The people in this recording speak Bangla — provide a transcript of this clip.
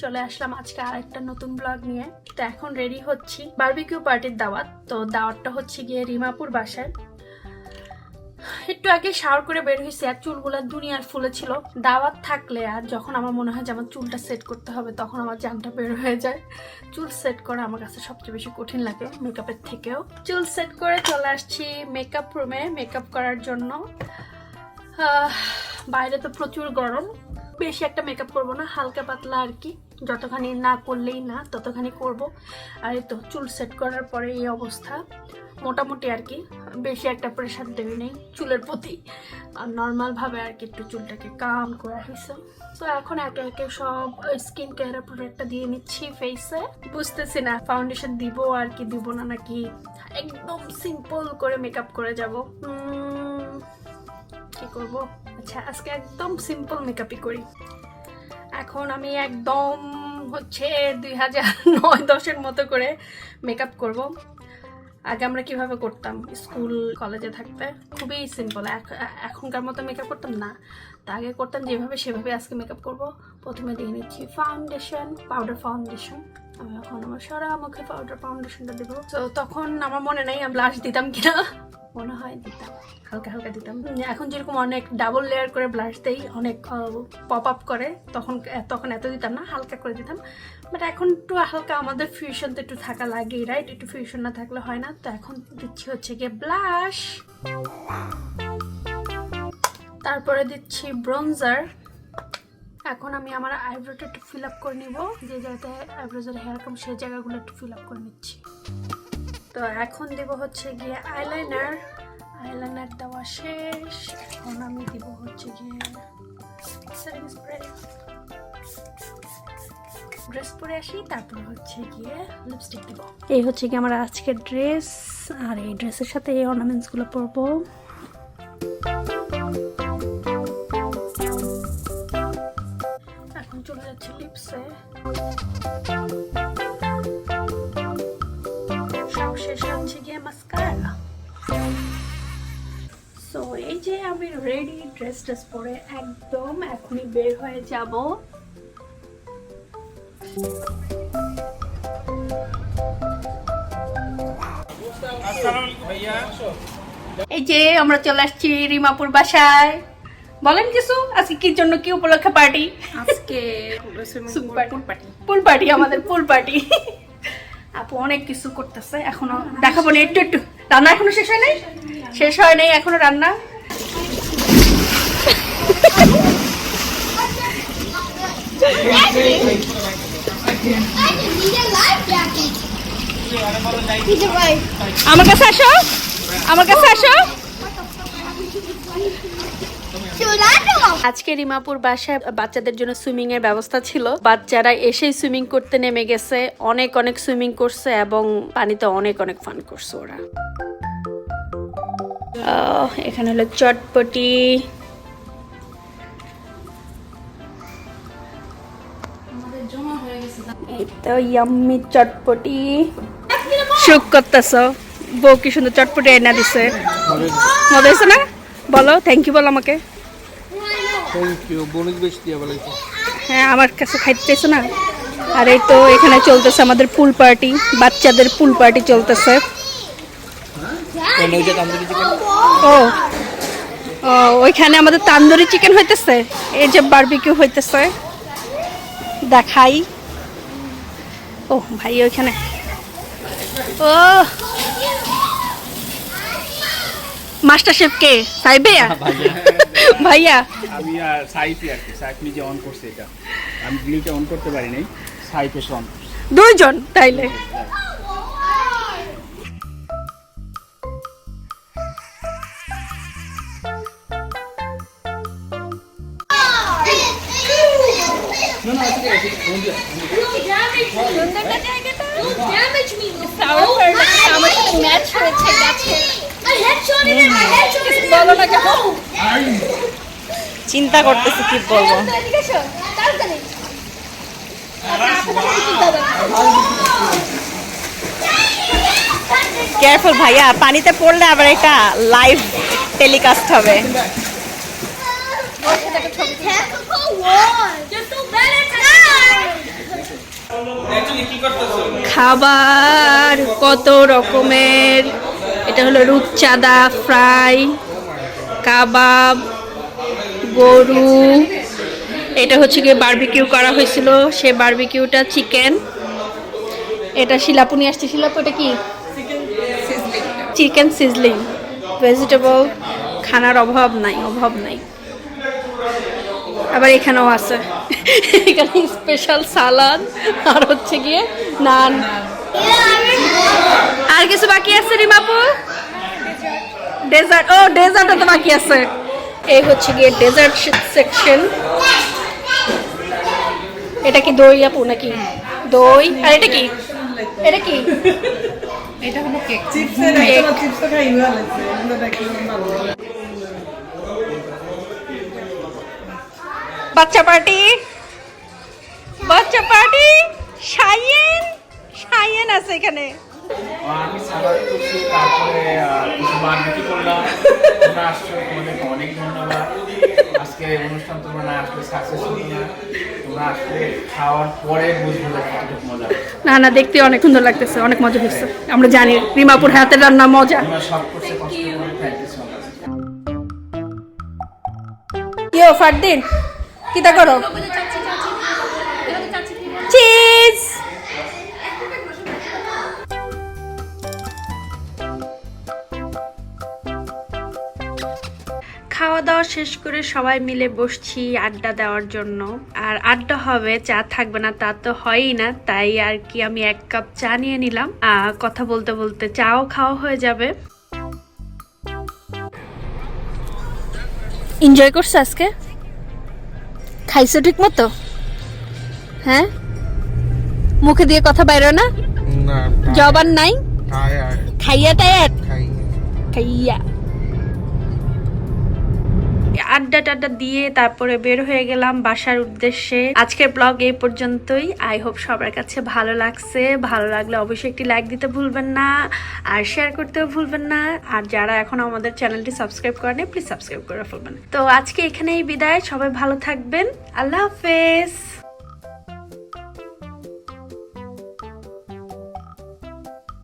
চলে আসলাম আজকে আরেকটা নতুন ব্লগ নিয়ে। তো এখন রেডি হচ্ছি বার্বিকিউ পার্টির দাওয়াত। তো দাওয়াতটা হচ্ছে গিয়ে রিমাপুর বাসায়। একটু আগে শাওয়ার করে বের হয়েছে, আর চুলগুলো দুনিয়ার ফুলে ছিল। দাওয়াত থাকলে আর যখন আমার মনে হয় যে আমার চুলটা সেট করতে হবে, তখন আমার জানটা বের হয়ে যায়। চুল সেট করা আমার কাছে সবচেয়ে বেশি কঠিন লাগে মেকআপের থেকেও। চুল সেট করে চলে আসছি মেকআপ রুমে মেকআপ করার জন্য বাইরে তো প্রচুর গরম। বেশি একটা মেকআপ করব না, হালকা পাতলা আর কি। যতখানি না করলেই না, ততখানি করব। আর তো, চুল সেট করার পরে এই অবস্থা। মোটামুটি আর কি, বেশি একটা প্রেশার দেবে নেই চুলের প্রতি। আর নর্মালভাবে আর কি একটু চুলটাকে কাম করা হয়েছে। তো এখন একে একে সব স্কিন কেয়ারের প্রোডাক্টটা দিয়ে নিচ্ছি ফেসে বুঝতেছি না ফাউন্ডেশন দিব আর কি দিব না নাকি? একদম সিম্পল করে মেকআপ করে যাব। কি করব? আচ্ছা আজকে একদম সিম্পল মেকআপই করি। এখন আমি একদম হচ্ছে দুই হাজার নয় দশের মতো করে মেকআপ করব। আগে আমরা কীভাবে করতাম? স্কুল কলেজে থাকতে। খুবই সিম্পল এখনকার মতো মেকআপ করতাম না। তা আগে করতাম যেভাবে, সেভাবে আজকে মেকআপ করব। প্রথমে দিয়ে নিচ্ছি ফাউন্ডেশন পাউডার ফাউন্ডেশন আমি এখন আমার সারা মুখে পাউডার ফাউন্ডেশনটা দেবো। তো তখন আমার মনে নেই আমি ব্লাশ দিতাম কিনা। মনে হয় দিতাম, হালকা হালকা দিতাম। এখন যেরকম অনেক ডাবল লেয়ার করে ব্লাশ দেই, অনেক পপ আপ করে, তখন তখন এত দিতাম না, হালকা করে দিতাম। বাট এখন একটু হালকা, আমাদের ফিউশন তো একটু থাকা লাগে রাইট একটু ফিউশন না থাকলে হয় না। তো এখন দিচ্ছি হচ্ছে গিয়ে ব্লাশ তারপরে দিচ্ছি ব্রোঞ্জার এখন আমি আমার আইব্রোটা একটু ফিল আপ করে নিব, যে জায়গাতে আইব্রোজের হেয়ার কম সেই জায়গাগুলো একটু ফিল আপ করে নিচ্ছি। তো এখন দেব হচ্ছে গিয়ে আইলাইনার আইলাইনার দেওয়া শেষ। এখন আমি দিব হচ্ছে গিয়ে সেটিং স্প্রে ড্রেস পরে আসি, তারপর হচ্ছে গিয়ে লিপস্টিক দিব। এই হচ্ছে কি আমার আজকের ড্রেস আর এই ড্রেসের সাথে এই অর্নামেন্টসগুলো পরবো। এখন চলে যাচ্ছে লিপসে সবশেষে হচ্ছে গিয়ে মাস্কারা সো এই যে আমি রেডি ড্রেস ট্রেস পরে একদম এখনই বের হয়ে যাব। এই যে আমরা চলে আসছি রিমাপুর বাসায়। বলেন কিছু আজকে কি জন্য কি উপলক্ষে পার্টি আজকে পুল পার্টি আমাদের পুল পার্টি আপু অনেক কিছু করতেছে, এখনও দেখাবো না, একটু একটু। রান্না এখনও শেষ হয় নাই? শেষ হয় নাই, এখনও রান্না। আমার কাছে আসো, আমার কাছে আসো। আজকে রিমাপুর বাসায় বাচ্চাদের জন্য সুইমিং এর ব্যবস্থা ছিল। বাচ্চারা এসেই সুইমিং করতে নেমে গেছে। অনেক অনেক সুইমিং করছে এবং পানিতে অনেক অনেক ফান করছে ওরা। এখানে হলো চটপটি। ইয়াম্মি চটপটি। শুক করতেছ? বউ কি সুন্দর চটপটি এনে দিছে। মজা হয়েছে না? বলো থ্যাংক ইউ বলো আমাকে। থ্যাংক ইউ বনিক বেশ দিয়ে বলাইছে হ্যাঁ আমার কাছে খাইতে চাইছো না? আর এই তো এখানে চলতেছে আমাদের পুল পার্টি বাচ্চাদের পুল পার্টি চলতেছে। ও ওইখানে আমাদের তান্দুরি চিকেন হইতেছে এই যে বারবিকিউ হইতেছে। দেখাই। ও ভাই ওইখানে। ও। মাস্টার শেফ কে সাই ভাইয়া আমি আর সাইফে আর কি সাইফ নিজে অন করছে এটা আমি গ্রিলটা অন করতে পারি নাই সাইফ এসে অন দুইজন তাইলে চিন্তা করতেছি, কি বলব কেয়ারফুল ভাইয়া, পানিতে পড়লে আবার এটা লাইভ টেলিকাস্ট হবে. খাবার কত রকমের এটা হলো রূপচাঁদা ফ্রাই কাবাব গরু। এটা হচ্ছে গিয়ে বারবিকিউ করা হয়েছিল। সে বারবিকিউটা চিকেন এটা শিলাপু নিয়ে আসছে শিলাপু এটা কি? চিকেন সিজলিং ভেজিটেবল খানার অভাব নাই অভাব নাই। আবার এখানেও আছে। এখানে স্পেশাল সালাদ আর হচ্ছে গিয়ে নান। আর কিছু বাকি আছে রিমাপু? ডেজার্ট ও ডেজার্টও তো বাকি আছে। এই হচ্ছে গিয়ে ডেজার্ট সেকশন এটা কি দই আপু নাকি? দই? আর এটা কি? এটা কি? এটা হলো কেক Cake. বাচ্চা পার্টি? বাচ্চা পার্টি? সাইয়েন সাইয়েন আছে এখানে। আমি সালাদ করছি তারপরে তোমরা আসছো তোমাদেরকে অনেক ধন্যবাদ। আজকে অনুষ্ঠান তোমরা না আসলে সাকসেস হতো না। তোমরা আসলে খাওয়ার পরে বুঝব মজা। না না দেখতে অনেক সুন্দর লাগতেছে অনেক মজা হয়েছে। আমরা জানি রিমাপুর হাতের রান্না মজা। সব করছে কষ্ট করে ইয়ো ফারদিন? কিতা করো? চিজ খাওয়া দাওয়া শেষ করে সবাই মিলে বসছি আড্ডা দেওয়ার জন্য। আর আড্ডা হবে চা থাকবে না তা তো হয়ই না। তাই আর কি আমি এক কাপ চা নিয়ে নিলাম। কথা বলতে বলতে চাও খাওয়া হয়ে যাবে। এনজয় করছ আজকে? খাইছো ঠিক মতো? হ্যাঁ? মুখে দিয়ে কথা বাইরে না? না জবান নাই? খাইয়া টায়ার খাইয়া। আড্ডা টাড্ডা দিয়ে তারপরে বের হয়ে গেলাম বাসার উদ্দেশ্যে। আজকের ব্লগ এই পর্যন্তই। আই হোপ সবার কাছে ভালো লাগছে। ভালো লাগলে অবশ্যই একটি লাইক দিতে ভুলবেন না, আর শেয়ার করতেও ভুলবেন না। আর যারা এখন আমাদের চ্যানেলটি সাবস্ক্রাইব করেনি প্লিজ সাবস্ক্রাইব করে ফেলবেন। তো আজকে এখানেই বিদায়। সবাই ভালো থাকবেন। আল্লাহ হাফেজ।